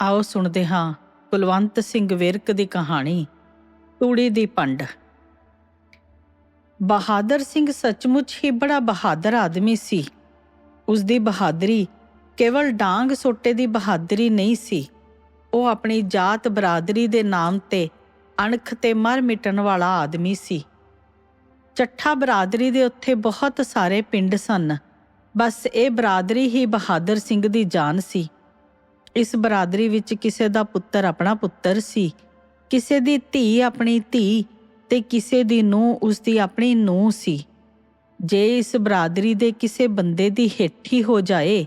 ਆਓ ਸੁਣਦੇ ਹਾਂ ਕੁਲਵੰਤ ਸਿੰਘ ਵਿਰਕ ਦੀ ਕਹਾਣੀ, ਤੂੜੀ ਦੀ ਪੰਡ। ਬਹਾਦਰ ਸਿੰਘ ਸੱਚਮੁੱਚ ਹੀ ਬੜਾ ਬਹਾਦਰ ਆਦਮੀ ਸੀ। ਉਸ ਦੀ ਬਹਾਦਰੀ ਕੇਵਲ ਡਾਂਗ ਸੋਟੇ ਦੀ ਬਹਾਦਰੀ ਨਹੀਂ ਸੀ। ਉਹ ਆਪਣੀ ਜਾਤ ਬਰਾਦਰੀ ਦੇ ਨਾਮ ਤੇ ਅਣਖ ਤੇ ਮਰ ਮਿਟਣ ਵਾਲਾ ਆਦਮੀ ਸੀ। ਚੱਠਾ ਬਰਾਦਰੀ ਦੇ ਉੱਥੇ ਬਹੁਤ ਸਾਰੇ ਪਿੰਡ ਸਨ। ਬਸ ਇਹ ਬਰਾਦਰੀ ਹੀ ਬਹਾਦਰ ਸਿੰਘ ਦੀ ਜਾਨ ਸੀ। ਇਸ ਬਰਾਦਰੀ ਵਿੱਚ ਕਿਸੇ ਦਾ ਪੁੱਤਰ ਆਪਣਾ ਪੁੱਤਰ ਸੀ। ਕਿਸੇ ਦੀ ਧੀ ਆਪਣੀ ਧੀ ਤੇ ਕਿਸੇ ਦੀ ਨੂੰਹ ਉਸ ਦੀ ਆਪਣੀ ਨੂੰਹ ਸੀ। ਜੇ ਇਸ ਬਰਾਦਰੀ ਦੇ ਕਿਸੇ ਬੰਦੇ ਦੀ ਹੇਠੀ ਹੋ ਜਾਏ,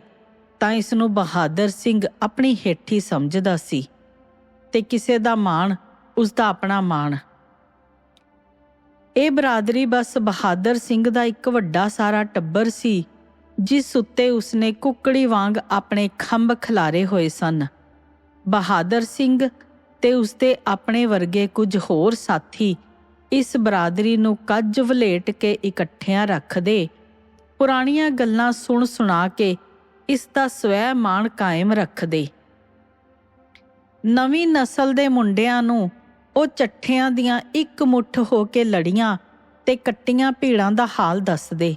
ਤਾਂ ਇਸ ਨੂੰ ਬਹਾਦਰ ਸਿੰਘ ਆਪਣੀ ਹੇਠੀ ਸਮਝਦਾ ਸੀ ਤੇ ਕਿਸੇ ਦਾ ਮਾਣ ਉਸ ਦਾ ਆਪਣਾ ਮਾਣ। ਇਹ ਬਰਾਦਰੀ ਬਸ ਬਹਾਦਰ ਸਿੰਘ ਦਾ ਇੱਕ ਵੱਡਾ ਸਾਰਾ ਟੱਬਰ ਸੀ। ਜਿਸ ਉੱਤੇ ਉਸਨੇ ਕੁੱਕੜੀ ਵਾਂਗ ਆਪਣੇ ਖੰਭ ਖਿਲਾਰੇ ਹੋਏ ਸਨ। ਬਹਾਦਰ ਸਿੰਘ ਤੇ ਉਸਦੇ ਆਪਣੇ ਵਰਗੇ ਕੁਝ ਹੋਰ ਸਾਥੀ ਇਸ ਬਰਾਦਰੀ ਨੂੰ ਕੱਜ ਵਲੇਟ ਕੇ ਇਕੱਠਿਆਂ ਰੱਖਦੇ ਪੁਰਾਣੀਆਂ ਗੱਲਾਂ ਸੁਣ ਸੁਣਾ ਕੇ ਇਸ ਦਾ ਸਵੈ ਮਾਣ ਕਾਇਮ ਰੱਖਦੇ। ਨਵੀਂ ਨਸਲ ਦੇ ਮੁੰਡਿਆਂ ਨੂੰ ਉਹ ਚੱਠਿਆਂ ਦੀਆਂ ਇੱਕ ਮੁੱਠ ਹੋ ਕੇ ਲੜੀਆਂ ਤੇ ਕੱਟੀਆਂ ਭੀੜਾਂ ਦਾ ਹਾਲ ਦੱਸਦੇ।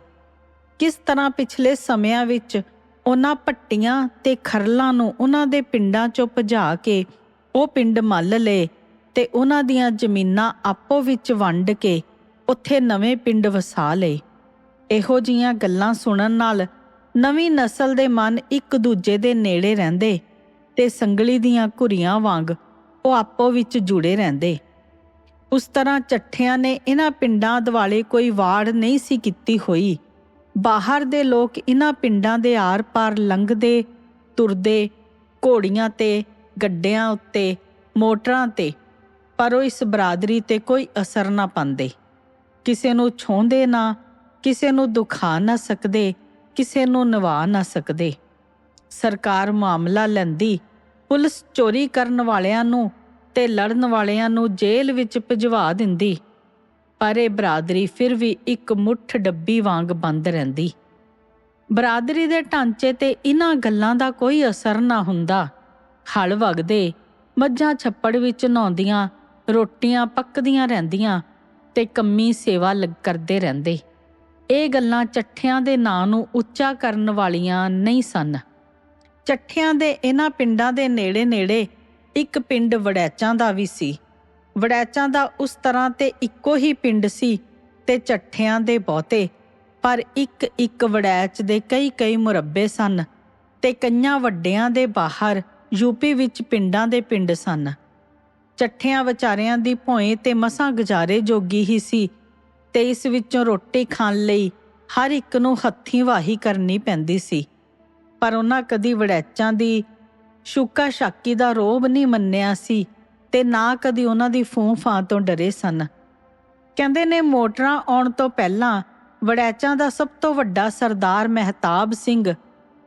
ਕਿਸ ਤਰ੍ਹਾਂ ਪਿਛਲੇ ਸਮਿਆਂ ਵਿੱਚ ਉਹਨਾਂ ਪੱਟੀਆਂ ਤੇ ਖਰਲਾਂ ਨੂੰ ਉਹਨਾਂ ਦੇ ਪਿੰਡਾਂ ਚੋਂ ਭਜਾ ਕੇ ਉਹ ਪਿੰਡ ਮੱਲ ਲਏ ਤੇ ਉਹਨਾਂ ਦੀਆਂ ਜ਼ਮੀਨਾਂ ਆਪੋ ਵਿੱਚ ਵੰਡ ਕੇ ਉੱਥੇ ਨਵੇਂ ਪਿੰਡ ਵਸਾ ਲਏ। ਇਹੋ ਜੀਆਂ ਗੱਲਾਂ ਸੁਣਨ ਨਾਲ ਨਵੀਂ ਨਸਲ ਦੇ ਮਨ ਇੱਕ ਦੂਜੇ ਦੇ ਨੇੜੇ ਰਹਿੰਦੇ ਤੇ ਸੰਗਲੀ ਦੀਆਂ ਘੁਰੀਆਂ ਵਾਂਗ ਉਹ ਆਪੋ ਵਿੱਚ ਜੁੜੇ ਰਹਿੰਦੇ। ਉਸ ਤਰ੍ਹਾਂ ਚੱਠਿਆਂ ਨੇ ਇਹਨਾਂ ਪਿੰਡਾਂ ਦਿਵਾਲੇ ਕੋਈ ਵਾੜ ਨਹੀਂ ਸੀ ਕੀਤੀ ਹੋਈ। ਬਾਹਰ ਦੇ ਲੋਕ ਇਹਨਾਂ ਪਿੰਡਾਂ ਦੇ ਆਰ-ਪਾਰ ਲੰਘਦੇ, ਤੁਰਦੇ, ਘੋੜੀਆਂ ਤੇ, ਗੱਡਿਆਂ ਉੱਤੇ, ਮੋਟਰਾਂ ਤੇ, ਪਰ ਉਹ ਇਸ ਬਰਾਦਰੀ ਤੇ ਕੋਈ ਅਸਰ ਨਾ ਪਾਉਂਦੇ। ਕਿਸੇ ਨੂੰ ਛੋਂਦੇ ਨਾ, ਕਿਸੇ ਨੂੰ ਦੁਖਾ ਨਾ ਸਕਦੇ, ਕਿਸੇ ਨੂੰ ਨਵਾ ਨਾ ਸਕਦੇ। ਸਰਕਾਰ ਮਾਮਲਾ ਲੈਂਦੀ, ਪੁਲਿਸ ਚੋਰੀ ਕਰਨ ਵਾਲਿਆਂ ਨੂੰ ਤੇ ਲੜਨ ਵਾਲਿਆਂ ਨੂੰ ਜੇਲ੍ਹ ਵਿੱਚ ਭਜਵਾ ਦਿੰਦੀ। ਪਰ ਇਹ ਬਰਾਦਰੀ ਫਿਰ ਵੀ ਇੱਕ ਮੁੱਠ ਡੱਬੀ ਵਾਂਗ ਬੰਦ ਰਹਿੰਦੀ। ਬਰਾਦਰੀ ਦੇ ਢਾਂਚੇ ਤੇ ਇਹਨਾਂ ਗੱਲਾਂ ਦਾ ਕੋਈ ਅਸਰ ਨਾ ਹੁੰਦਾ। ਹਲ ਵਗਦੇ, ਮੱਝਾਂ ਛੱਪੜ ਵਿੱਚ ਨਹਾਉਂਦੀਆਂ ਰੋਟੀਆਂ ਪੱਕਦੀਆਂ ਰਹਿੰਦੀਆਂ ਤੇ ਕੰਮੀ ਸੇਵਾ ਲੱਗ ਕਰਦੇ ਰਹਿੰਦੇ। ਇਹ ਗੱਲਾਂ ਚੱਠਿਆਂ ਦੇ ਨਾਂ ਨੂੰ ਉੱਚਾ ਕਰਨ ਵਾਲੀਆਂ ਨਹੀਂ ਸਨ। ਚੱਠਿਆਂ ਦੇ ਇਹਨਾਂ ਪਿੰਡਾਂ ਦੇ ਨੇੜੇ-ਨੇੜੇ ਇੱਕ ਪਿੰਡ ਵੜੈਚਾਂ ਦਾ ਵੀ ਸੀ। ਵੜੈਚਾਂ ਦਾ ਉਸ ਤਰ੍ਹਾਂ ਤੇ ਇੱਕੋ ਹੀ ਪਿੰਡ ਸੀ ਤੇ ਚੱਠਿਆਂ ਦੇ ਬਹੁਤੇ, ਪਰ ਇੱਕ ਇੱਕ ਵੜੈਚ ਦੇ ਕਈ ਕਈ ਮੁਰੱਬੇ ਸਨ ਤੇ ਕਈਆਂ ਵੱਡਿਆਂ ਦੇ ਬਾਹਰ ਯੂਪੀ ਵਿੱਚ ਪਿੰਡਾਂ ਦੇ ਪਿੰਡ ਸਨ। ਚੱਠਿਆਂ ਵਿਚਾਰਿਆਂ ਦੀ ਭੋਏ ਤੇ ਮਸਾਂ ਗੁਜ਼ਾਰੇ ਜੋਗੀ ਹੀ ਸੀ ਤੇ ਇਸ ਵਿੱਚੋਂ ਰੋਟੀ ਖਾਣ ਲਈ ਹਰ ਇੱਕ ਨੂੰ ਹੱਥੀਂ ਵਾਹੀ ਕਰਨੀ ਪੈਂਦੀ ਸੀ। ਪਰ ਉਹਨਾਂ ਕਦੀ ਵੜੈਚਾਂ ਦੀ ਸ਼ੁਕਾ ਸ਼ਾਕੀ ਦਾ ਰੋਬ ਨਹੀਂ ਮੰਨਿਆ ਸੀ ਤੇ ਨਾ ਕਦੀ ਉਹਨਾਂ ਦੀ ਫੂੰ ਫਾਂ ਤੋਂ ਡਰੇ ਸਨ। ਕਹਿੰਦੇ ਨੇ ਮੋਟਰਾਂ ਆਉਣ ਤੋਂ ਪਹਿਲਾਂ ਵੜੈਚਾਂ ਦਾ ਸਭ ਤੋਂ ਵੱਡਾ ਸਰਦਾਰ ਮਹਿਤਾਬ ਸਿੰਘ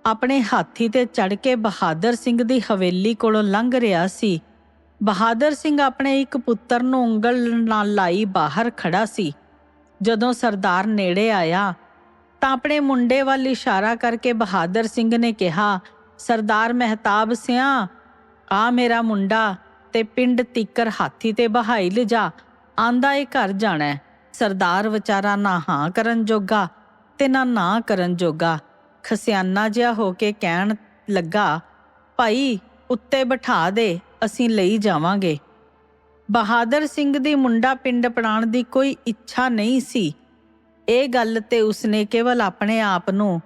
ਆਪਣੇ ਹਾਥੀ ਤੇ ਚੜ ਕੇ ਬਹਾਦਰ ਸਿੰਘ ਦੀ ਹਵੇਲੀ ਕੋਲੋਂ ਲੰਘ ਰਿਹਾ ਸੀ। ਬਹਾਦਰ ਸਿੰਘ ਆਪਣੇ ਇੱਕ ਪੁੱਤਰ ਨੂੰ ਉਂਗਲ ਨਾਲ ਲਾਈ ਬਾਹਰ ਖੜਾ ਸੀ। ਜਦੋਂ ਸਰਦਾਰ ਨੇੜੇ ਆਇਆ ਤਾਂ ਆਪਣੇ ਮੁੰਡੇ ਵੱਲ ਇਸ਼ਾਰਾ ਕਰਕੇ ਬਹਾਦਰ ਸਿੰਘ ਨੇ ਕਿਹਾ, ਸਰਦਾਰ ਮਹਿਤਾਬ ਸਿਆ, ਆ ਮੇਰਾ ਮੁੰਡਾ ਤੇ ਪਿੰਡ ਤੀਕਰ ਹਾਥੀ ਤੇ ਬਹਾਈ ਲਿਜਾ, ਆਂਦਾ ਏ ਘਰ ਜਾਣਾ। ਸਰਦਾਰ ਵਿਚਾਰਾ ਨਾ ਹਾਂ ਕਰਨ ਜੋਗਾ ਤੇ ਨਾ ਨਾ ਕਰਨ ਜੋਗਾ। ਖਸਿਆਨਾ ਜਿਹਾ ਹੋ ਕੇ ਕਹਿਣ ਲੱਗਾ, ਭਾਈ, ਉੱਤੇ ਬਿਠਾ ਦੇ, ਅਸੀਂ ਲਈ ਜਾਵਾਂਗੇ। ਬਹਾਦਰ ਸਿੰਘ ਦੀ ਮੁੰਡਾ ਪਿੰਡ ਪੜਾਣ ਦੀ ਕੋਈ ਇੱਛਾ ਨਹੀਂ ਸੀ। ਇਹ ਗੱਲ ਤੇ ਉਸਨੇ ਕੇਵਲ ਆਪਣੇ ਆਪ ਨੂੰ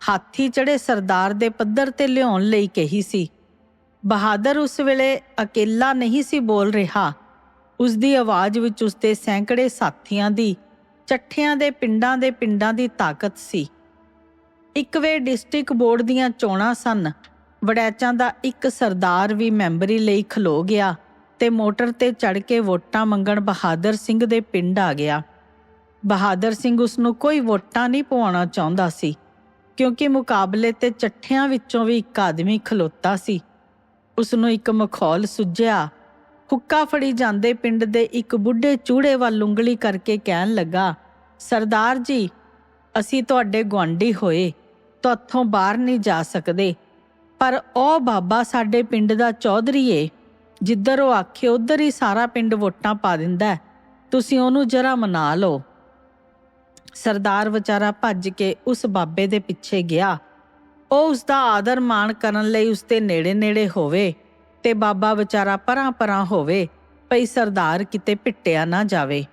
ਹਾਥੀ ਚੜੇ ਸਰਦਾਰ ਦੇ ਪੱਧਰ ਤੇ ਲਿਆਉਣ ਲਈ ਕਹੀ ਸੀ। ਬਹਾਦਰ ਉਸ ਵੇਲੇ ਇਕੱਲਾ ਨਹੀਂ ਸੀ ਬੋਲ ਰਿਹਾ। ਉਸ ਦੀ ਆਵਾਜ਼ ਵਿੱਚ ਉਸਦੇ ਸੈਂਕੜੇ ਸਾਥੀਆਂ ਦੀ, ਚੱਠਿਆਂ ਦੇ ਪਿੰਡਾਂ ਦੇ ਪਿੰਡਾਂ ਦੀ ਤਾਕਤ ਸੀ। ਇੱਕ ਵੇ ਡਿਸਟ੍ਰਿਕਟ ਬੋਰਡ ਦੀਆਂ ਚੋਣਾਂ ਸਨ। ਵੜੈਚਾਂ ਦਾ ਇੱਕ ਸਰਦਾਰ ਵੀ ਮੈਂਬਰੀ ਲਈ ਖਲੋ ਗਿਆ ਤੇ ਮੋਟਰ ਤੇ ਚੜ ਕੇ ਵੋਟਾਂ ਮੰਗਣ ਬਹਾਦਰ ਸਿੰਘ ਦੇ ਪਿੰਡ ਆ ਗਿਆ। ਬਹਾਦਰ ਸਿੰਘ ਉਸ ਨੂੰ ਕੋਈ ਵੋਟਾਂ ਨਹੀਂ ਪਵਾਉਣਾ ਚਾਹੁੰਦਾ ਸੀ, ਕਿਉਂਕਿ ਮੁਕਾਬਲੇ ਤੇ ਚੱਠਿਆਂ ਵਿੱਚੋਂ ਵੀ ਇੱਕ ਆਦਮੀ ਖਲੋਤਾ ਸੀ। ਉਸ ਨੂੰ ਇੱਕ ਮਖੌਲ ਸੁਝਿਆ ਹੁੱਕਾ ਫੜੀ ਜਾਂਦੇ ਪਿੰਡ ਦੇ ਇੱਕ ਬੁੱਢੇ ਚੂੜੇ ਵੱਲ ਉਂਗਲੀ ਕਰਕੇ ਕਹਿਣ ਲੱਗਾ, ਸਰਦਾਰ ਜੀ, ਅਸੀਂ ਤੁਹਾਡੇ ਗੁਆਂਢੀ ਹੋਏ, ਤੁਹਾਥੋਂ ਬਾਹਰ ਨਹੀਂ ਜਾ ਸਕਦੇ। ਪਰ ਉਹ ਬਾਬਾ ਸਾਡੇ ਪਿੰਡ ਦਾ ਚੌਧਰੀ ਏ, ਜਿੱਧਰ ਉਹ ਆਖੇ ਉਧਰ ਹੀ ਸਾਰਾ ਪਿੰਡ ਵੋਟਾਂ ਪਾ ਦਿੰਦਾ ਤੁਸੀਂ ਉਹਨੂੰ ਜਰਾ ਮਨਾ ਲਓ। ਸਰਦਾਰ ਵਿਚਾਰਾ ਭੱਜ ਕੇ ਉਸ ਬਾਬੇ ਦੇ ਪਿੱਛੇ ਗਿਆ। ਉਹ ਉਸ ਦਾ ਆਦਰ ਮਾਣ ਕਰਨ ਲਈ ਉਸ ਦੇ ਨੇੜੇ-ਨੇੜੇ ਹੋਵੇ ਤੇ ਬਾਬਾ ਵਿਚਾਰਾ ਪਰਾਂ-ਪਰਾਂ ਹੋਵੇ, ਭਈ ਸਰਦਾਰ ਕਿਤੇ ਪਿੱਟਿਆ ਨਾ ਜਾਵੇ।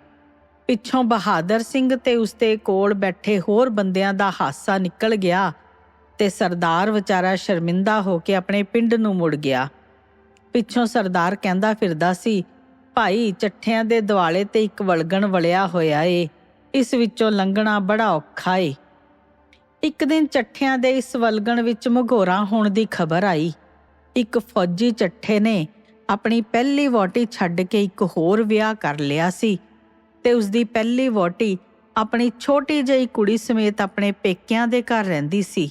ਪਿੱਛੋਂ ਬਹਾਦਰ ਸਿੰਘ ਤੇ ਉਸ ਦੇ ਕੋਲ ਬੈਠੇ ਹੋਰ ਬੰਦਿਆਂ ਦਾ ਹਾਸਾ ਨਿਕਲ ਗਿਆ ਤੇ ਸਰਦਾਰ ਵਿਚਾਰਾ ਸ਼ਰਮਿੰਦਾ ਹੋ ਕੇ ਆਪਣੇ ਪਿੰਡ ਨੂੰ ਮੁੜ ਗਿਆ। ਪਿੱਛੋਂ ਸਰਦਾਰ ਕਹਿੰਦਾ ਫਿਰਦਾ ਸੀ, ਭਾਈ, ਚੱਠਿਆਂ ਦੇ ਦਿਵਾਲੇ ਤੇ ਇੱਕ ਵਲਗਣ ਵਲਿਆ ਹੋਇਆ ਏ, ਇਸ ਵਿੱਚੋਂ ਲੰਘਣਾ ਬੜਾ ਔਖਾ ਏ। ਇੱਕ ਦਿਨ ਚੱਠਿਆਂ ਦੇ ਇਸ ਵਲਗਣ ਵਿੱਚ ਮਘੋਰਾ ਹੋਣ ਦੀ ਖਬਰ ਆਈ। ਇੱਕ ਫੌਜੀ ਚੱਠੇ ਨੇ ਆਪਣੀ ਪਹਿਲੀ ਵੋਟੀ ਛੱਡ ਕੇ ਇੱਕ ਹੋਰ ਵਿਆਹ ਕਰ ਲਿਆ ਸੀ ਤੇ ਉਸ ਦੀ ਪਹਿਲੀ ਵੋਟੀ ਆਪਣੀ ਛੋਟੀ ਜਿਹੀ ਕੁੜੀ ਸਮੇਤ ਆਪਣੇ ਪੇਕਿਆਂ ਦੇ ਘਰ ਰਹਿੰਦੀ ਸੀ।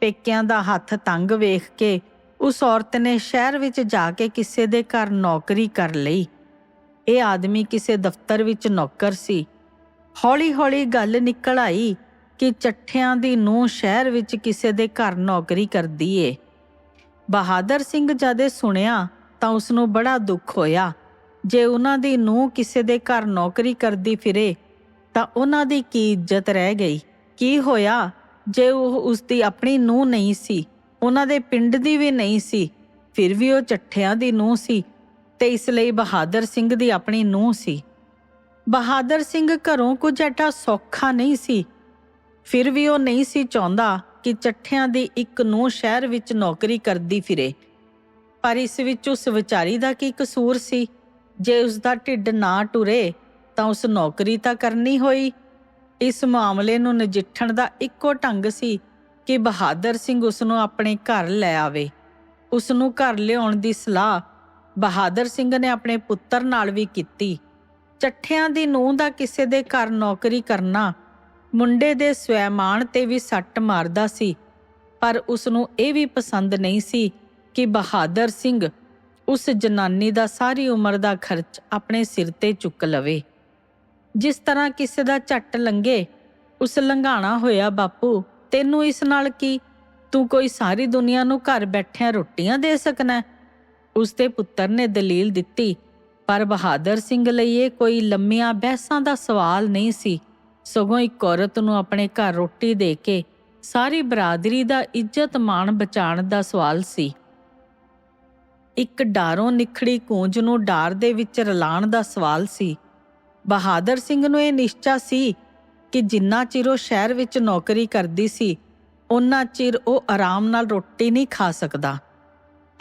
ਪੇਕਿਆਂ ਦਾ ਹੱਥ ਤੰਗ ਵੇਖ ਕੇ ਉਸ ਔਰਤ ਨੇ ਸ਼ਹਿਰ ਵਿੱਚ ਜਾ ਕੇ ਕਿਸੇ ਦੇ ਘਰ ਨੌਕਰੀ ਕਰ ਲਈ। ਇਹ ਆਦਮੀ ਕਿਸੇ ਦਫ਼ਤਰ ਵਿੱਚ ਨੌਕਰ ਸੀ। ਹੌਲੀ-ਹੌਲੀ ਗੱਲ ਨਿਕਲ ਆਈ ਕਿ ਚੱਠਿਆਂ ਦੀ ਨੂੰਹ ਸ਼ਹਿਰ ਵਿੱਚ ਕਿਸੇ ਦੇ ਘਰ ਨੌਕਰੀ ਕਰਦੀ ਏ। ਬਹਾਦਰ ਸਿੰਘ ਜਦੇ ਸੁਣਿਆ ਤਾਂ ਉਸ ਨੂੰ ਬੜਾ ਦੁੱਖ ਹੋਇਆ। ਜੇ ਉਹਨਾਂ ਦੀ ਨੂੰਹ ਕਿਸੇ ਦੇ ਘਰ ਨੌਕਰੀ ਕਰਦੀ ਫਿਰੇ, ਤਾਂ ਉਹਨਾਂ ਦੀ ਕੀ ਇੱਜ਼ਤ ਰਹਿ ਗਈ? ਕੀ ਹੋਇਆ? ਜੇ ਉਹ ਉਸ ਦੀ ਆਪਣੀ ਨੂੰਹ ਨਹੀਂ ਸੀ, ਉਹਨਾਂ ਦੇ ਪਿੰਡ ਦੀ ਵੀ ਨਹੀਂ ਸੀ, ਫਿਰ ਵੀ ਉਹ ਚੱਠਿਆਂ ਦੀ ਨੂੰਹ ਸੀ ਤੇ ਇਸ ਲਈ ਬਹਾਦਰ ਸਿੰਘ ਦੀ ਆਪਣੀ ਨੂੰਹ ਸੀ। ਬਹਾਦਰ ਸਿੰਘ ਘਰੋਂ ਕੁਝ ਐਟਾ ਸੌਖਾ ਨਹੀਂ ਸੀ ਫਿਰ ਵੀ ਉਹ ਨਹੀਂ ਸੀ ਚਾਹੁੰਦਾ ਕਿ ਚੱਠਿਆਂ ਦੀ ਇੱਕ ਨੂੰ ਸ਼ਹਿਰ ਵਿੱਚ ਨੌਕਰੀ ਕਰਦੀ ਫਿਰੇ। ਪਰ ਇਸ ਵਿੱਚ ਉਸ ਵਿਚਾਰੀ ਦਾ ਕੀ ਕਸੂਰ ਸੀ? ਜੇ ਉਸ ਦਾ ਢਿੱਡ ਨਾ ਟੁਰੇ, ਤਾਂ ਉਸ ਨੌਕਰੀ ਤਾਂ ਕਰਨੀ ਹੋਈ। ਇਸ ਮਾਮਲੇ ਨੂੰ ਨਜਿੱਠਣ ਦਾ ਇੱਕੋ ਢੰਗ ਸੀ ਕਿ ਬਹਾਦਰ ਸਿੰਘ ਉਸ ਨੂੰ ਆਪਣੇ ਘਰ ਲੈ ਆਵੇ। ਉਸ ਨੂੰ ਘਰ ਲਿਆਉਣ ਦੀ ਸਲਾਹ ਬਹਾਦਰ ਸਿੰਘ ਨੇ ਆਪਣੇ ਪੁੱਤਰ ਨਾਲ ਵੀ ਕੀਤੀ। ਚੱਠਿਆਂ ਦੀ ਨੂੰਹ ਦਾ ਕਿਸੇ ਦੇ ਘਰ ਨੌਕਰੀ ਕਰਨਾ ਮੁੰਡੇ ਦੇ ਸਵੈਮਾਨ ਤੇ ਵੀ ਸੱਟ ਮਾਰਦਾ ਸੀ, ਪਰ ਉਸ ਨੂੰ ਇਹ ਵੀ ਪਸੰਦ ਨਹੀਂ ਸੀ ਕਿ ਬਹਾਦਰ ਸਿੰਘ ਉਸ ਜਨਾਨੀ ਦਾ ਸਾਰੀ ਉਮਰ ਦਾ ਖਰਚ ਆਪਣੇ ਸਿਰ ਤੇ ਚੁੱਕ ਲਵੇ। ਜਿਸ ਤਰ੍ਹਾਂ ਕਿਸੇ ਦਾ ਝੱਟ ਲੰਗੇ ਉਸ ਲੰਘਾਣਾ ਹੋਇਆ, ਬਾਪੂ, ਤੈਨੂੰ ਇਸ ਨਾਲ ਕੀ? ਤੂੰ ਕੋਈ ਸਾਰੀ ਦੁਨੀਆ ਨੂੰ ਘਰ ਬੈਠਿਆਂ ਰੋਟੀਆਂ ਦੇ ਸਕਣਾ ਹੈ? ਉਸ ਦੇ ਪੁੱਤਰ ਨੇ ਦਲੀਲ ਦਿੱਤੀ, ਪਰ ਬਹਾਦਰ ਸਿੰਘ ਲਈ ਇਹ ਕੋਈ ਲੰਮੀਆਂ ਬਹਿਸਾਂ ਦਾ ਸਵਾਲ ਨਹੀਂ ਸੀ। ਸਗੋਂ ਇੱਕ ਔਰਤ ਨੂੰ ਆਪਣੇ ਘਰ ਰੋਟੀ ਦੇ ਕੇ ਸਾਰੀ ਬਰਾਦਰੀ ਦਾ ਇੱਜ਼ਤ ਮਾਣ ਬਚਾਉਣ ਦਾ ਸਵਾਲ ਸੀ। ਇੱਕ ਡਾਰੋਂ ਨਿਖੜੀ ਕੂੰਜ ਨੂੰ ਡਾਰ ਦੇ ਵਿੱਚ ਰਲਾਣ ਦਾ ਸਵਾਲ ਸੀ। ਬਹਾਦਰ ਸਿੰਘ ਨੂੰ ਇਹ ਨਿਸ਼ਚਾ ਸੀ ਕਿ ਜਿੰਨਾ ਚਿਰ ਉਹ ਸ਼ਹਿਰ ਵਿੱਚ ਨੌਕਰੀ ਕਰਦੀ ਸੀ ਉਨਾ ਚਿਰ ਉਹ ਆਰਾਮ ਨਾਲ ਰੋਟੀ ਨਹੀਂ ਖਾ ਸਕਦਾ।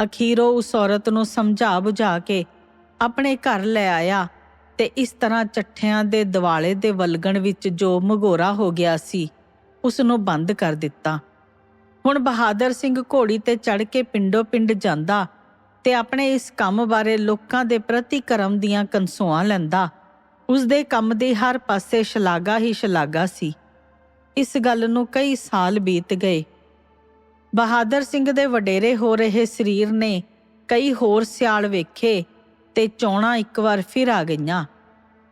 ਅਖੀਰ ਉਹ ਉਸ ਔਰਤ ਨੂੰ ਸਮਝਾ ਬੁਝਾ ਕੇ ਆਪਣੇ ਘਰ ਲੈ ਆਇਆ ਤੇ ਇਸ ਤਰ੍ਹਾਂ ਚੱਠਿਆਂ ਦੇ ਦਿਵਾਲੇ ਦੇ ਵਲਗਣ ਵਿੱਚ ਜੋ ਮਗੋਰਾ ਹੋ ਗਿਆ ਸੀ ਉਸ ਨੂੰ ਬੰਦ ਕਰ ਦਿੱਤਾ। ਹੁਣ ਬਹਾਦਰ ਸਿੰਘ ਘੋੜੀ ਤੇ ਚੜ ਕੇ ਪਿੰਡੋ ਪਿੰਡ ਜਾਂਦਾ ਤੇ ਆਪਣੇ ਇਸ ਕੰਮ ਬਾਰੇ ਲੋਕਾਂ ਦੇ ਪ੍ਰਤੀਕਰਮ ਦੀਆਂ ਕੰਸੋਆਂ ਲੈਂਦਾ। ਉਸ ਦੇ ਕੰਮ ਦੀ ਹਰ ਪਾਸੇ ਸ਼ਲਾਘਾ ਹੀ ਸ਼ਲਾਘਾ ਸੀ। ਇਸ ਗੱਲ ਨੂੰ ਕਈ ਸਾਲ ਬੀਤ ਗਏ। ਬਹਾਦਰ ਸਿੰਘ ਦੇ ਵਡੇਰੇ ਹੋ ਰਹੇ ਸਰੀਰ ਨੇ ਕਈ ਹੋਰ ਸਿਆਲ ਵੇਖੇ ਤੇ ਚੌਣਾ ਇੱਕ ਵਾਰ ਫਿਰ ਆ ਗਈਆਂ।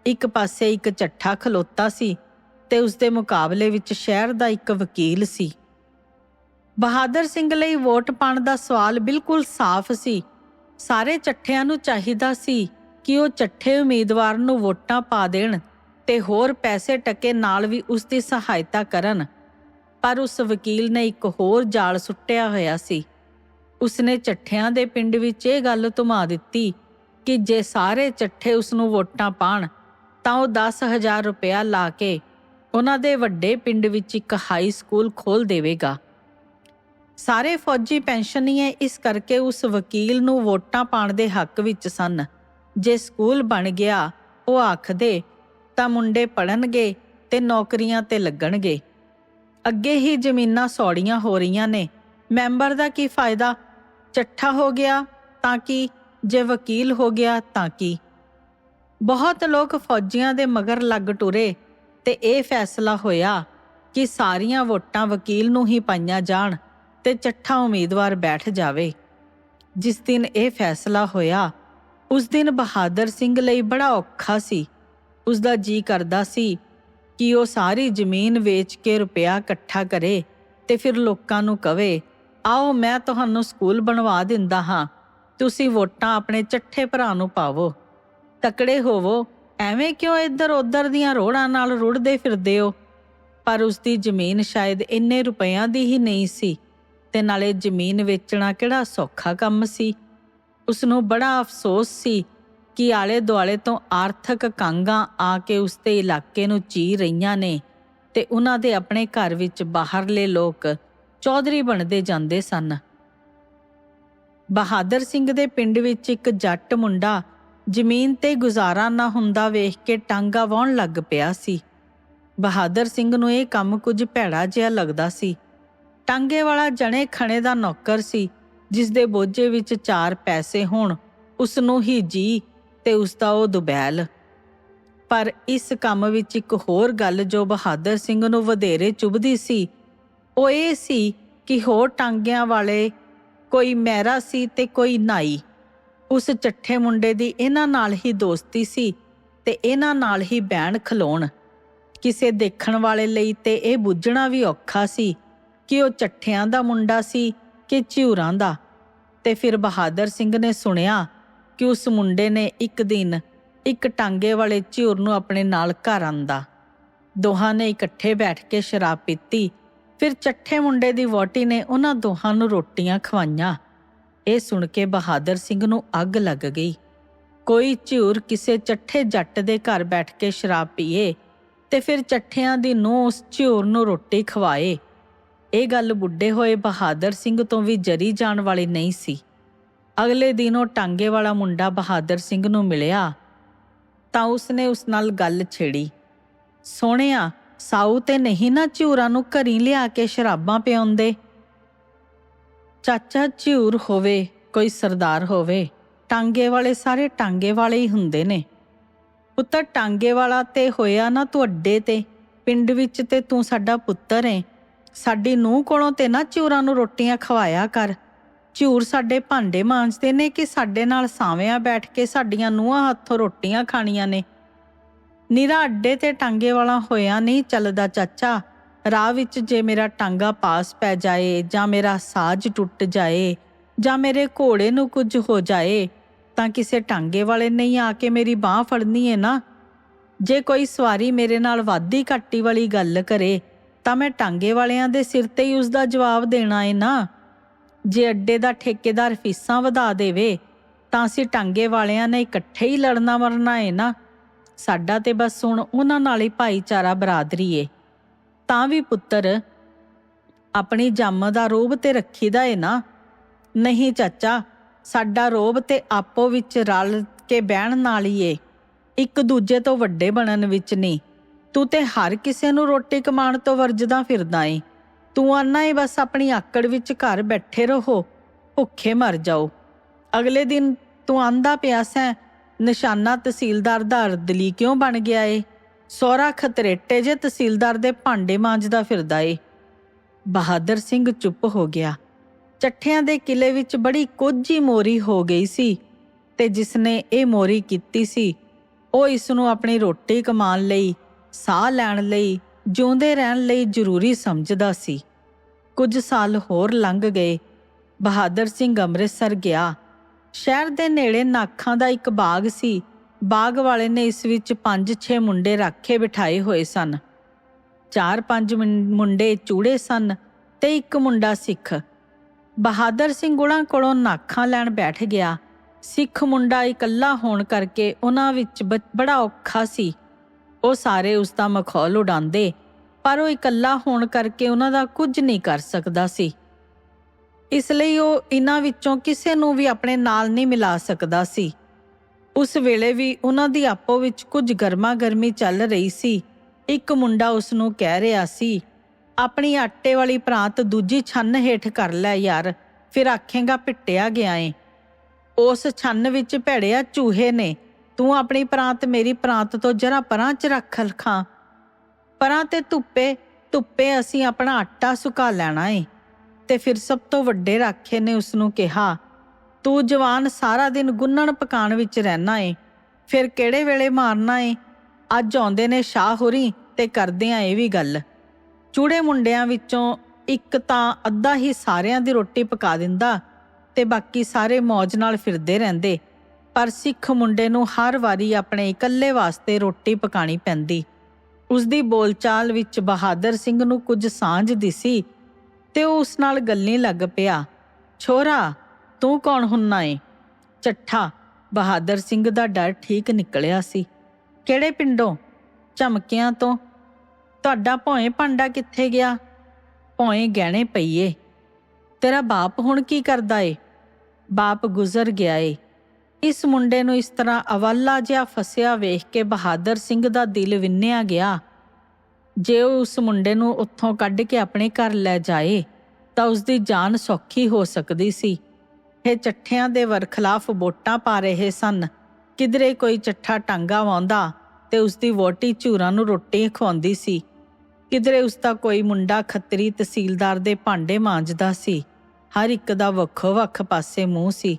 ਇੱਕ ਪਾਸੇ ਇੱਕ ਚੱਠਾ ਖਲੋਤਾ ਸੀ ਤੇ ਉਸ ਦੇ ਮੁਕਾਬਲੇ ਵਿੱਚ ਸ਼ਹਿਰ ਦਾ ਇੱਕ ਵਕੀਲ ਸੀ। ਬਹਾਦਰ ਸਿੰਘ ਲਈ ਵੋਟ ਪਾਣ ਦਾ ਸਵਾਲ ਬਿਲਕੁਲ ਸਾਫ਼ ਸੀ। ਸਾਰੇ ਚੱਠਿਆਂ ਨੂੰ ਚਾਹੀਦਾ ਸੀ ਕਿ ਉਹ ਚੱਠੇ ਉਮੀਦਵਾਰ ਨੂੰ ਵੋਟਾਂ ਪਾ ਦੇਣ ਤੇ ਹੋਰ ਪੈਸੇ ਟਕੇ ਨਾਲ ਵੀ ਉਸ ਦੀ ਸਹਾਇਤਾ ਕਰਨ। ਪਰ ਉਸ ਵਕੀਲ ਨੇ ਇੱਕ ਹੋਰ ਜਾਲ ਸੁੱਟਿਆ ਹੋਇਆ ਸੀ। ਉਸਨੇ ਚੱਠਿਆਂ ਦੇ ਪਿੰਡ ਵਿੱਚ ਇਹ ਗੱਲ ਧੁਮਾ ਦਿੱਤੀ ਕਿ ਜੇ ਸਾਰੇ ਚੱਠੇ ਉਸ ਨੂੰ ਵੋਟਾਂ ਪਾਣ ਤਾਂ ਉਹ 10000 ਰੁਪਇਆ ਲਾ ਕੇ ਉਹਨਾਂ ਦੇ ਵੱਡੇ ਪਿੰਡ ਵਿੱਚ ਇੱਕ ਹਾਈ ਸਕੂਲ ਖੋਲ ਦੇਵੇਗਾ। ਸਾਰੇ ਫੌਜੀ ਪੈਨਸ਼ਨੀਏ ਇਸ ਕਰਕੇ ਉਸ ਵਕੀਲ ਨੂੰ ਵੋਟਾਂ ਪਾਣ ਦੇ ਹੱਕ ਵਿੱਚ ਸਨ। ਜੇ ਸਕੂਲ ਬਣ ਗਿਆ, ਉਹ ਆਖਦੇ, ਤਾਂ ਮੁੰਡੇ ਪੜਨਗੇ ਤੇ ਨੌਕਰੀਆਂ ਤੇ ਲੱਗਣਗੇ। ਅੱਗੇ ਹੀ ਜ਼ਮੀਨਾਂ ਸੌੜੀਆਂ ਹੋ ਰਹੀਆਂ ਨੇ। ਮੈਂਬਰ ਦਾ ਕੀ ਫਾਇਦਾ? ਚੱਠਾ ਹੋ ਗਿਆ ਤਾਂ ਕੀ? ਜੇ ਵਕੀਲ ਹੋ ਗਿਆ ਤਾਂ ਕੀ? ਬਹੁਤ ਲੋਕ ਫੌਜੀਆਂ ਦੇ ਮਗਰ ਲੱਗ ਟੁਰੇ ਤੇ ਇਹ ਫੈਸਲਾ ਹੋਇਆ ਕਿ ਸਾਰੀਆਂ ਵੋਟਾਂ ਵਕੀਲ ਨੂੰ ਹੀ ਪਾਈਆਂ ਜਾਣ ਤੇ ਚੱਠਾ ਉਮੀਦਵਾਰ ਬੈਠ ਜਾਵੇ। ਜਿਸ ਦਿਨ ਇਹ ਫੈਸਲਾ ਹੋਇਆ, ਉਸ ਦਿਨ ਬਹਾਦਰ ਸਿੰਘ ਲਈ ਬੜਾ ਔਖਾ ਸੀ। ਉਸ ਦਾ ਜੀ ਕਰਦਾ ਸੀ ਕਿ ਉਹ ਸਾਰੀ ਜ਼ਮੀਨ ਵੇਚ ਕੇ ਰੁਪਇਆ ਇਕੱਠਾ ਕਰੇ ਤੇ ਫਿਰ ਲੋਕਾਂ ਨੂੰ ਕਵੇ, ਆਓ, ਮੈਂ ਤੁਹਾਨੂੰ ਸਕੂਲ ਬਣਵਾ ਦਿੰਦਾ ਹਾਂ। ਤੁਸੀਂ ਵੋਟਾਂ ਆਪਣੇ ਚੱਠੇ ਭਰਾ ਨੂੰ ਪਾਵੋ। ਤਕੜੇ ਹੋਵੋ। ਐਵੇਂ ਕਿਉਂ ਇੱਧਰ ਉੱਧਰ ਦੀਆਂ ਰੋੜਾਂ ਨਾਲ ਰੁੜਦੇ ਫਿਰਦੇ ਹੋ? ਪਰ ਉਸ ਦੀ ਜ਼ਮੀਨ ਸ਼ਾਇਦ ਇੰਨੇ ਰੁਪਈਆਂ ਦੀ ਹੀ ਨਹੀਂ ਸੀ ਤੇ ਨਾਲੇ ਜ਼ਮੀਨ ਵੇਚਣਾ ਕਿਹੜਾ ਸੌਖਾ ਕੰਮ ਸੀ? ਉਸ ਨੂੰ ਬੜਾ ਅਫਸੋਸ ਸੀ ਕਿ ਆਲੇ ਦੁਆਲੇ ਤੋਂ ਆਰਥਿਕ ਕਾਂਗਾਂ ਆ ਕੇ ਉਸ ਦੇ ਇਲਾਕੇ ਨੂੰ ਚੀ ਰਹੀਆਂ ਨੇ ਤੇ ਉਹਨਾਂ ਦੇ ਆਪਣੇ ਘਰ ਵਿੱਚ ਬਾਹਰਲੇ ਲੋਕ ਚੌਧਰੀ ਬਣਦੇ ਜਾਂਦੇ ਸਨ। ਬਹਾਦਰ ਸਿੰਘ ਦੇ ਪਿੰਡ ਵਿੱਚ ਇੱਕ ਜੱਟ ਮੁੰਡਾ ਜ਼ਮੀਨ ਤੇ ਗੁਜ਼ਾਰਾ ਨਾ ਹੁੰਦਾ ਵੇਖ ਕੇ ਟਾਂਗਾ ਵਾਉਣ ਲੱਗ ਪਿਆ ਸੀ। ਬਹਾਦਰ ਸਿੰਘ ਨੂੰ ਇਹ ਕੰਮ ਕੁਝ ਭੈੜਾ ਜਿਹਾ ਲੱਗਦਾ ਸੀ। ਟਾਂਗੇ ਵਾਲਾ ਜਣੇ ਖਣੇ ਦਾ ਨੌਕਰ ਸੀ ਜਿਸ ਦੇ ਬੋਝੇ ਵਿੱਚ ਚਾਰ ਪੈਸੇ ਹੋਣ, ਉਸ ਨੂੰ ਹੀ ਜੀ ਤੇ ਉਸ ਦਾ ਉਹ ਦੁਬੈਲ। ਪਰ ਇਸ ਕੰਮ ਵਿੱਚ ਇੱਕ ਹੋਰ ਗੱਲ ਜੋ ਬਹਾਦਰ ਸਿੰਘ ਨੂੰ ਵਧੇਰੇ ਚੁਭਦੀ ਸੀ, ਉਹ ਇਹ ਸੀ ਕਿ ਹੋਰ ਟਾਂਗਿਆਂ ਵਾਲੇ ਕੋਈ ਮਹਿਰਾ ਸੀ ਤੇ ਕੋਈ ਨਾਈ। ਉਸ ਚੱਠੇ ਮੁੰਡੇ ਦੀ ਇਹਨਾਂ ਨਾਲ ਹੀ ਦੋਸਤੀ ਸੀ ਤੇ ਇਹਨਾਂ ਨਾਲ ਹੀ ਬੈਣ ਖਲੋਣ। ਕਿਸੇ ਦੇਖਣ ਵਾਲੇ ਲਈ ਤੇ ਇਹ ਬੁੱਝਣਾ ਵੀ ਔਖਾ ਸੀ ਕਿ ਉਹ ਚੱਠਿਆਂ ਦਾ ਮੁੰਡਾ ਸੀ ਕਿ ਝਿਉਰਾਂ ਦਾ। ਤੇ ਫਿਰ ਬਹਾਦਰ ਸਿੰਘ ਨੇ ਸੁਣਿਆ ਕਿ ਉਸ ਮੁੰਡੇ ਨੇ ਇੱਕ ਦਿਨ ਇੱਕ ਟਾਂਗੇ ਵਾਲੇ ਝਿਉਰ ਨੂੰ ਆਪਣੇ ਨਾਲ ਘਰ ਆਂਦਾ। ਦੋਹਾਂ ਨੇ ਇਕੱਠੇ ਬੈਠ ਕੇ ਸ਼ਰਾਬ ਪੀਤੀ। ਫਿਰ ਚੱਠੇ ਮੁੰਡੇ ਦੀ ਵੋਟੀ ਨੇ ਉਹਨਾਂ ਦੋਹਾਂ ਨੂੰ ਰੋਟੀਆਂ ਖਵਾਈਆਂ। ਇਹ ਸੁਣ ਕੇ ਬਹਾਦਰ ਸਿੰਘ ਨੂੰ ਅੱਗ ਲੱਗ ਗਈ। ਕੋਈ ਝੂਰ ਕਿਸੇ ਚੱਠੇ ਜੱਟ ਦੇ ਘਰ ਬੈਠ ਕੇ ਸ਼ਰਾਬ ਪੀਏ ਤੇ ਫਿਰ ਚੱਠਿਆਂ ਦੀ ਨੂੰਹ ਉਸ ਝੂਰ ਨੂੰ ਰੋਟੀ ਖਵਾਏ। ਇਹ ਗੱਲ ਬੁੱਢੇ ਹੋਏ ਬਹਾਦਰ ਸਿੰਘ ਤੋਂ ਵੀ ਜਰੀ ਜਾਣ ਵਾਲੀ ਨਹੀਂ ਸੀ। ਅਗਲੇ ਦਿਨ ਉਹ ਟਾਂਗੇ ਵਾਲਾ ਮੁੰਡਾ ਬਹਾਦਰ ਸਿੰਘ ਨੂੰ ਮਿਲਿਆ। ਤਾਂ ਉਸਨੇ ਉਸ ਨਾਲ ਗੱਲ ਛੇੜੀ। ਸੋਹਣਿਆ, ਸਾਊ ਤੇ ਨਹੀਂ ਨਾ ਝਿਉਰਾਂ ਨੂੰ ਘਰੀ ਲਿਆ ਕੇ ਸ਼ਰਾਬਾਂ ਪਿਆਉਂਦੇ? ਚਾਚਾ ਝੂਰ ਹੋਵੇ, ਕੋਈ ਸਰਦਾਰ ਹੋਵੇ, ਟਾਂਗੇ ਵਾਲੇ ਸਾਰੇ ਟਾਂਗੇ ਵਾਲੇ ਹੀ ਹੁੰਦੇ ਨੇ। ਪੁੱਤਰ ਟਾਂਗੇ ਵਾਲਾ ਤੇ ਹੋਇਆ ਨਾ ਤੂੰ ਅੱਡੇ ਤੇ, ਪਿੰਡ ਵਿੱਚ ਤੇ ਤੂੰ ਸਾਡਾ ਪੁੱਤਰ ਏ। ਸਾਡੀ ਨੂੰਹ ਕੋਲੋਂ ਤੇ ਨਾ ਝੂਰਾਂ ਨੂੰ ਰੋਟੀਆਂ ਖਵਾਇਆ ਕਰ। ਝੂਰ ਸਾਡੇ ਭਾਂਡੇ ਮਾਂਜਦੇ ਨੇ ਕਿ ਸਾਡੇ ਨਾਲ ਸਾਵਿਆਂ ਬੈਠ ਕੇ ਸਾਡੀਆਂ ਨੂੰਹਾਂ ਹੱਥੋਂ ਰੋਟੀਆਂ ਖਾਣੀਆਂ ਨੇ। ਨਿਰਾ ਅੱਡੇ ਤੇ ਟਾਂਗੇ ਵਾਲਾ ਹੋਇਆ ਨਹੀਂ ਚੱਲਦਾ ਚਾਚਾ। ਰਾਹ ਵਿੱਚ ਜੇ ਮੇਰਾ ਟਾਂਗਾ ਪਾਸ ਪੈ ਜਾਏ ਜਾਂ ਮੇਰਾ ਸਾਜ ਟੁੱਟ ਜਾਏ ਜਾਂ ਮੇਰੇ ਘੋੜੇ ਨੂੰ ਕੁਝ ਹੋ ਜਾਏ, ਤਾਂ ਕਿਸੇ ਟਾਂਗੇ ਵਾਲੇ ਨਹੀਂ ਆ ਕੇ ਮੇਰੀ ਬਾਹ ਫੜਨੀ ਹੈ ਨਾ। ਜੇ ਕੋਈ ਸਵਾਰੀ ਮੇਰੇ ਨਾਲ ਵਾਦੀ ਘਾਟੀ ਵਾਲੀ ਗੱਲ ਕਰੇ, ਤਾਂ ਮੈਂ ਟਾਂਗੇ ਵਾਲਿਆਂ ਦੇ ਸਿਰ ਤੇ ਹੀ ਉਸ ਦਾ ਜਵਾਬ ਦੇਣਾ ਹੈ ਨਾ। ਜੇ ਅੱਡੇ ਦਾ ਠੇਕੇਦਾਰ ਫੀਸਾਂ ਵਧਾ ਦੇਵੇ, ਤਾਂ ਅਸੀਂ ਟਾਂਗੇ ਵਾਲਿਆਂ ਨੇ ਇਕੱਠੇ ਹੀ ਲੜਨਾ ਮਰਨਾ ਹੈ ਨਾ। ਸਾਡਾ ਤੇ ਬਸ ਹੁਣ ਉਹਨਾਂ ਨਾਲ ਹੀ ਭਾਈਚਾਰਾ ਬਰਾਦਰੀ ਏ। ਤਾਂ ਵੀ ਪੁੱਤਰ, ਆਪਣੀ ਜੰਮ ਦਾ ਰੋਬ ਤੇ ਰੱਖੀਦਾ ਏ ਨਾ। ਨਹੀਂ ਚਾਚਾ, ਸਾਡਾ ਰੋਬ ਤੇ ਆਪੋ ਵਿੱਚ ਰਲ ਕੇ ਬਹਿਣ ਨਾਲ ਹੀ ਏ। ਇੱਕ ਦੂਜੇ ਤੋਂ ਵੱਡੇ ਬਣਨ ਵਿੱਚ ਨਹੀਂ। ਤੂੰ ਤੇ ਹਰ ਕਿਸੇ ਨੂੰ ਰੋਟੀ ਕਮਾਉਣ ਤੋਂ ਵਰਜਦਾ ਫਿਰਦਾ ਏ। ਤੂੰ ਆਨਾ ਏ ਬਸ ਆਪਣੀ ਆਕੜ ਵਿੱਚ ਘਰ ਬੈਠੇ ਰਹੋ, ਭੁੱਖੇ ਮਰ ਜਾਓ। ਅਗਲੇ ਦਿਨ ਤੂੰ ਆਂਦਾ ਪਿਆ ਸੈਂ, ਨਿਸ਼ਾਨਾ ਤਹਿਸੀਲਦਾਰ ਦਾ ਅਰਦਲੀ ਕਿਉਂ ਬਣ ਗਿਆ ਏ? ਸੋਹਰਾ ਖਤਰੇਟੇ ਜੇ ਤਹਿਸੀਲਦਾਰ ਦੇ ਭਾਂਡੇ ਮਾਂਜਦਾ ਫਿਰਦਾ ਏ। ਬਹਾਦਰ ਸਿੰਘ ਚੁੱਪ ਹੋ ਗਿਆ। ਚੱਠਿਆਂ ਦੇ ਕਿਲੇ ਵਿੱਚ ਬੜੀ ਕੋਝੀ ਮੋਰੀ ਹੋ ਗਈ ਸੀ ਤੇ ਜਿਸਨੇ ਇਹ ਮੋਰੀ ਕੀਤੀ ਸੀ, ਉਹ ਇਸ ਨੂੰ ਆਪਣੀ ਰੋਟੀ ਕਮਾਉਣ ਲਈ, ਸਾਹ ਲੈਣ ਲਈ, ਜਿਉਂਦੇ ਰਹਿਣ ਲਈ ਜ਼ਰੂਰੀ ਸਮਝਦਾ ਸੀ। ਕੁਝ ਸਾਲ ਹੋਰ ਲੰਘ ਗਏ। ਬਹਾਦਰ ਸਿੰਘ ਅੰਮ੍ਰਿਤਸਰ ਗਿਆ। ਸ਼ਹਿਰ ਦੇ ਨੇੜੇ ਨਾਖਾਂ ਦਾ ਇੱਕ ਬਾਗ ਸੀ। ਬਾਗ ਵਾਲੇ ਨੇ ਇਸ ਵਿੱਚ 5-6 ਮੁੰਡੇ ਰੱਖੇ ਬਿਠਾਏ ਹੋਏ ਸਨ। ਚਾਰ ਪੰਜ ਮੁੰ- ਮੁੰਡੇ ਚੂੜੇ ਸਨ ਤੇ ਇੱਕ ਮੁੰਡਾ ਸਿੱਖ। ਬਹਾਦਰ ਸਿੰਘ ਗੁਲਾਂ ਕੋਲੋਂ ਨਾਖਾਂ ਲੈਣ ਬੈਠ ਗਿਆ। ਸਿੱਖ ਮੁੰਡਾ ਇਕੱਲਾ ਹੋਣ ਕਰਕੇ ਉਹਨਾਂ ਵਿੱਚ ਬ- ਬੜਾ ਔਖਾ ਸੀ। ਉਹ ਸਾਰੇ ਉਸ ਦਾ ਮਖੌਲ ਉਡਾਉਂਦੇ, ਪਰ ਉਹ ਇਕੱਲਾ ਹੋਣ ਕਰਕੇ ਉਹਨਾਂ ਦਾ ਕੁਝ ਨਹੀਂ ਕਰ ਸਕਦਾ ਸੀ। ਇਸ ਲਈ ਉਹ ਇਹਨਾਂ ਵਿੱਚੋਂ ਕਿਸੇ ਨੂੰ ਵੀ ਆਪਣੇ ਨਾਲ ਨਹੀਂ ਮਿਲਾ ਸਕਦਾ ਸੀ। ਉਸ ਵੇਲੇ ਵੀ ਉਹਨਾਂ ਦੀ ਆਪੋ ਵਿੱਚ ਕੁਝ ਗਰਮਾ ਗਰਮੀ ਚੱਲ ਰਹੀ ਸੀ। ਇੱਕ ਮੁੰਡਾ ਉਸ ਨੂੰ ਕਹਿ ਰਿਹਾ ਸੀ, ਆਪਣੀ ਆਟੇ ਵਾਲੀ ਪ੍ਰਾਂਤ ਦੂਜੀ ਛੰਨ ਹੇਠ ਕਰ ਲੈ ਯਾਰ, ਫਿਰ ਆਖੇਗਾ ਪਿੱਟਿਆ ਗਿਆ ਏ। ਉਸ ਛੰਨ ਵਿੱਚ ਭੈੜਿਆ ਚੂਹੇ ਨੇ, ਤੂੰ ਆਪਣੀ ਪ੍ਰਾਂਤ ਮੇਰੀ ਪ੍ਰਾਂਤ ਤੋਂ ਜਰਾ ਪਰਾਂ ਚ ਰੱਖ ਲਖਾਂ। ਪਰਾਂ ਤੇ ਧੁੱਪੇ ਧੁੱਪੇ ਅਸੀਂ ਆਪਣਾ ਆਟਾ ਸੁਕਾ ਲੈਣਾ ਏ। ਤੇ ਫਿਰ ਸਭ ਤੋਂ ਵੱਡੇ ਰਾਖੇ ਨੇ ਉਸ ਨੂੰ ਕਿਹਾ ਤੂੰ ਜਵਾਨ ਸਾਰਾ ਦਿਨ ਗੁੰਨਣ ਪਕਾਣ ਵਿੱਚ ਰਹਿਣਾ ਏ। ਫਿਰ ਕਿਹੜੇ ਵੇਲੇ ਮਾਰਨਾ ਏ? ਅੱਜ ਆਉਂਦੇ ਨੇ ਸ਼ਾਹ ਹੋਰੀ ਤੇ ਕਰਦੇ ਆ ਇਹ ਵੀ ਗੱਲ। ਚੂੜੇ ਮੁੰਡਿਆਂ ਵਿੱਚੋਂ ਇੱਕ ਤਾਂ ਅੱਧਾ ਹੀ ਸਾਰਿਆਂ ਦੀ ਰੋਟੀ ਪਕਾ ਦਿੰਦਾ ਤੇ ਬਾਕੀ ਸਾਰੇ ਮौज ਨਾਲ ਫਿਰਦੇ ਰਹਿੰਦੇ। ਪਰ ਸਿੱਖ ਮੁੰਡੇ ਨੂੰ ਹਰ ਵਾਰੀ ਆਪਣੇ ਇਕੱਲੇ ਵਾਸਤੇ ਰੋਟੀ ਪਕਾਣੀ ਪੈਂਦੀ। ਉਸ ਦੀ ਬੋਲਚਾਲ ਵਿੱਚ ਬਹਾਦਰ ਸਿੰਘ ਨੂੰ ਕੁਝ ਸਾਂਝ ਦਿਸੀ ਤੇ ਉਹ ਉਸ ਨਾਲ ਗੱਲਾਂ ਲੱਗ ਪਿਆ, ਛੋਰਾ ਤੂੰ ਕੌਣ ਹੁੰਨਾ ਏ? ਚੱਠਾ, ਬਹਾਦਰ ਸਿੰਘ ਦਾ ਡਰ ਠੀਕ ਨਿਕਲਿਆ ਸੀ। ਕਿਹੜੇ ਪਿੰਡੋਂ? ਝਮਕਿਆਂ ਤੋਂ। ਤੁਹਾਡਾ ਭੋਏ ਭਾਂਡਾ ਕਿੱਥੇ ਗਿਆ? ਭੋਏ ਗਹਿਣੇ ਪਈਏ। ਤੇਰਾ ਬਾਪ ਹੁਣ ਕੀ ਕਰਦਾ ਏ? ਬਾਪ ਗੁਜ਼ਰ ਗਿਆ ਏ। ਇਸ ਮੁੰਡੇ ਨੂੰ ਇਸ ਤਰ੍ਹਾਂ ਅਵਾਲਾ ਜਿਹਾ ਫਸਿਆ ਵੇਖ ਕੇ ਬਹਾਦਰ ਸਿੰਘ ਦਾ ਦਿਲ ਵਿੰਨਿਆ ਗਿਆ। ਜੇ ਉਹ ਉਸ ਮੁੰਡੇ ਨੂੰ ਉੱਥੋਂ ਕੱਢ ਕੇ ਆਪਣੇ ਘਰ ਲੈ ਜਾਏ, ਤਾਂ ਉਸ ਦੀ ਜਾਨ ਸੌਖੀ ਹੋ ਸਕਦੀ ਸੀ। ਇਹ ਚੱਠਿਆਂ ਦੇ ਵਰਖਲਾਫ ਵੋਟਾਂ ਪਾ ਰਹੇ ਸਨ। ਕਿਧਰੇ ਕੋਈ ਚੱਠਾ ਟਾਂਗਾ ਵਾਉਂਦਾ ਤੇ ਉਸ ਦੀ ਵੋਟੀ ਝੂਰਾਂ ਨੂੰ ਰੋਟੀ ਖਵਾਉਂਦੀ ਸੀ। ਕਿਧਰੇ ਉਸ ਦਾ ਕੋਈ ਮੁੰਡਾ ਖੱਤਰੀ ਤਹਿਸੀਲਦਾਰ ਦੇ ਭਾਂਡੇ ਮਾਂਜਦਾ ਸੀ। ਹਰ ਇੱਕ ਦਾ ਵੱਖੋ ਵੱਖ ਪਾਸੇ ਮੂੰਹ ਸੀ।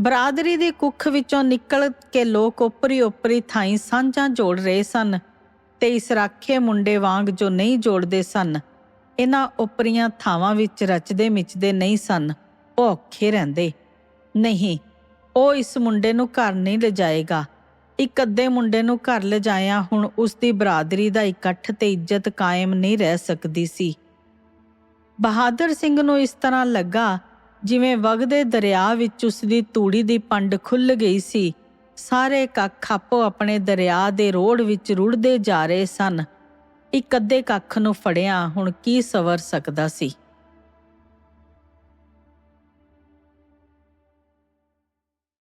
ਬਰਾਦਰੀ ਦੀ ਕੁੱਖ ਵਿੱਚੋਂ ਨਿਕਲ ਕੇ ਲੋਕ ਉਪਰੀ ਉਪਰੀ ਥਾਈਂ ਸਾਂਝਾਂ ਜੋੜ ਰਹੇ ਸਨ ਤੇ ਇਸ ਰਾਖੇ ਮੁੰਡੇ ਵਾਂਗ ਜੋ ਨਹੀਂ ਜੋੜਦੇ ਸਨ, ਇਹਨਾਂ ਉਪਰੀਆਂ ਥਾਵਾਂ ਵਿੱਚ ਰਚਦੇ ਮਿਚਦੇ ਨਹੀਂ ਸਨ। ਉਹ ਔਖੇ ਰਹਿੰਦੇ। ਨਹੀਂ, ਉਹ ਇਸ ਮੁੰਡੇ ਨੂੰ ਘਰ ਨਹੀਂ ਲਿਜਾਏਗਾ। ਇੱਕ ਅੱਧੇ ਮੁੰਡੇ ਨੂੰ ਘਰ ਲਿਜਾਇਆ ਹੁਣ ਉਸ ਦੀ ਬਰਾਦਰੀ ਦਾ ਇਕੱਠ ਤੇ ਇੱਜ਼ਤ ਕਾਇਮ ਨਹੀਂ ਰਹਿ ਸਕਦੀ ਸੀ। ਬਹਾਦਰ ਸਿੰਘ ਨੂੰ ਇਸ ਤਰ੍ਹਾਂ ਲੱਗਾ ਜਿਵੇਂ ਵਗਦੇ ਦਰਿਆ ਵਿੱਚ ਉਸ ਦੀ ਤੂੜੀ ਦੀ ਪੰਡ ਖੁੱਲ ਗਈ ਸੀ। ਸਾਰੇ ਕੱਖ ਆਪੋ ਆਪਣੇ ਦਰਿਆ ਦੇ ਰੋੜ ਵਿੱਚ ਰੁੜਦੇ ਜਾ ਰਹੇ ਸਨ। ਇੱਕ ਅੱਧੇ ਕੱਖ ਨੂੰ ਫੜਿਆ ਹੁਣ ਕੀ ਸਵਰ ਸਕਦਾ ਸੀ।